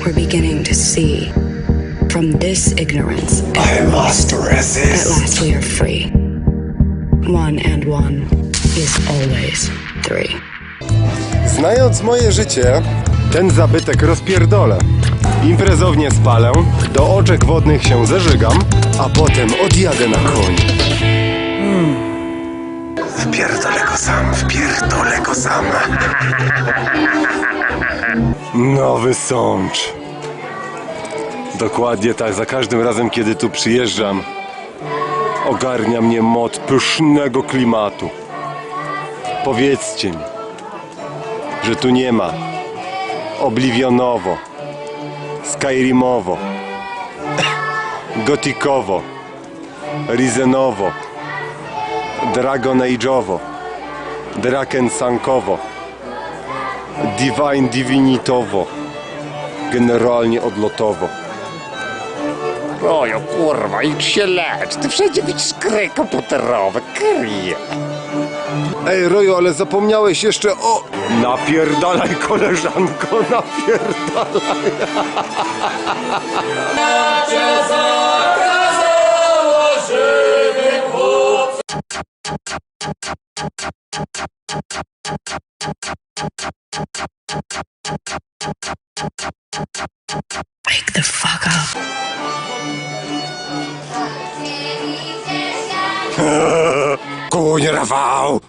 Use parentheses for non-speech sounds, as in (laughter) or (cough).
We're beginning to see. From this ignorance, I must at resist. last we are free. One and one is always three. Znając moje życie, ten zabytek rozpierdolę. Imprezownie spalę, do oczek wodnych się zeżygam, a potem odjadę na koniu. Wpierdolę go sam, wpierdolę go sam. Nowy sącz. Dokładnie tak, za każdym razem, kiedy tu przyjeżdżam, ogarnia mnie moc pysznego klimatu. Powiedzcie mi, że tu nie ma. Oblivionowo, Skyrimowo, Gotikowo, Rizenowo, Dragon Age'owo, Draken Sankowo, Divine Divinitowo, generalnie odlotowo. Ojo kurwa, idź się lecz. Ty wszędzie widzisz gry komputerowe, kryje. Ej Rojo, ale zapomniałeś jeszcze o... Napierdalaj koleżanko, napierdalaj. (laughs) Cunha Naval,